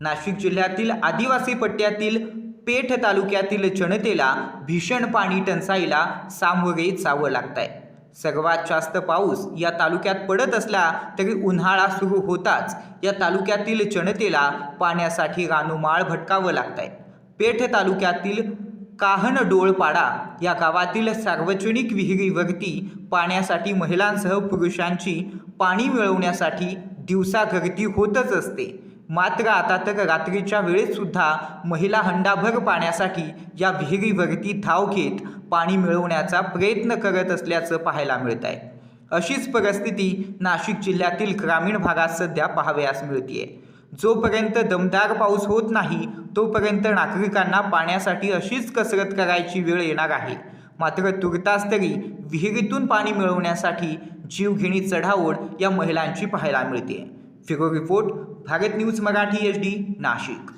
नाशिक जिल्ह्यातील आदिवासी पट्ट्यातील पेठ तालुक्यातील जनतेला भीषण पाणी टंचाईला सामोरे जावं लागत आहे सर्वात जास्त पाऊस या तालुक्यात पडत असला तरी उन्हाळा सुरू होताच या तालुक्यातील जनतेला पाण्यासाठी रानूमाळ भटकावं लागत आहे पेठ तालुक्यातील काहनडोळपाडा या गावातील सार्वजनिक विहिरीवरती पाण्यासाठी महिलांसह पुरुषांची पाणी मिळवण्यासाठी दिवसा गर्दी होतच असते. मात्र आता तर रात्रीच्या वेळेतसुद्धा महिला हंडाभर पाण्यासाठी या विहिरीवरती धाव घेत पाणी मिळवण्याचा प्रयत्न करत असल्याचं पाहायला मिळत आहे अशीच परिस्थिती नाशिक जिल्ह्यातील ग्रामीण भागात सध्या पाहावयास मिळतीये. जोपर्यंत दमदार पाऊस होत नाही तोपर्यंत नागरिकांना पाण्यासाठी अशीच कसरत करायची वेळ येणार आहे. मात्र तुर्तास तरी विहिरीतून पाणी मिळवण्यासाठी जीवघेणी चढाओढ या महिलांची पाहायला मिळते Figo report Bharat news Marathi H D Nashik.